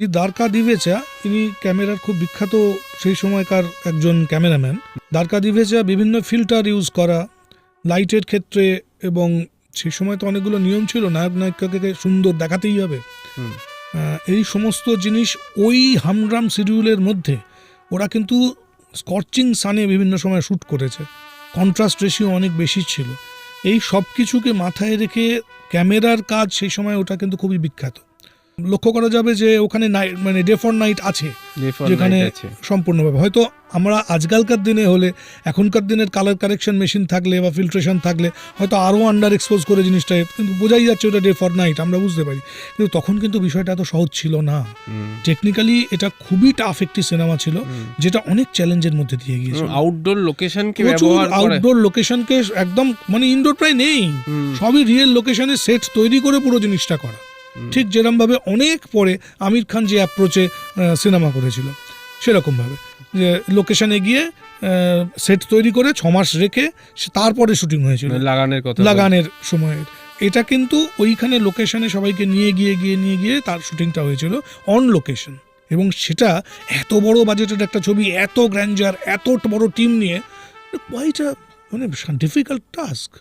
এই দ্বারকা দিভেচা ইনি ক্যামেরার খুব বিখ্যাত সেই সময়কার একজন ক্যামেরাম্যান। দ্বারকা দিভেচা বিভিন্ন ফিল্টার ইউজ করা লাইটের ক্ষেত্রে এবং সেই সময় তো অনেকগুলো নিয়ম ছিল নায়ক নায়িকাকে সুন্দর দেখাতেই হবে। এই সমস্ত জিনিস ওই হামড্রাম শিডিউলের মধ্যে ওরা কিন্তু স্কর্চিং সানে বিভিন্ন সময় শ্যুট করেছে। কন্ট্রাস্ট রেশিও অনেক বেশি ছিল। এই সব কিছুকে মাথায় রেখে ক্যামেরার কাজ সেই সময় ওটা কিন্তু খুবই বিখ্যাত। লক্ষ্য করা যাবে যে ওখানে মানে ডে ফর নাইট আছে যেখানে সম্পূর্ণভাবে। হয়তো আমরা আজকালকার দিনে হলে এখনকার দিনের কালার কারেকশন মেশিন থাকলে বা ফিল্ট্রেশন থাকলে হয়তো আরও আন্ডার এক্সপোজ করে জিনিসটা কিন্তু বোঝাই যাচ্ছে ওটা ডে ফর নাইট আমরা বুঝতে পারি। কিন্তু তখন কিন্তু বিষয়টা এত সহজ ছিল না। টেকনিক্যালি এটা খুবই টাফ একটি সিনেমা ছিল যেটা অনেক চ্যালেঞ্জের মধ্যে দিয়ে গিয়েছে আউটডোর লোকেশনকে ব্যবহার আউটডোর লোকেশনকে একদম মানে ইনডোর প্রায় নেই। সবই রিয়েল লোকেশনে সেট তৈরি করে পুরো জিনিসটা করা। ঠিক যেরমভাবে অনেক পরে আমির খান যে অ্যাপ্রোচে সিনেমা করেছিল সেরকমভাবে। যে লোকেশনে গিয়ে সেট তৈরি করে ছ মাস রেখে তারপরে শুটিং হয়েছিল। মানে লাগানের কথা। লাগানের সময়ের এটা কিন্তু ওইখানে লোকেশনে সবাইকে নিয়ে গিয়ে গিয়ে নিয়ে গিয়ে তার শুটিংটা হয়েছিল অন লোকেশন এবং সেটা এত বড় বাজেটের একটা ছবি এত গ্র্যান্ডার এত বড় টিম নিয়ে কোয়াইট মানে ডিফিকাল্ট টাস্ক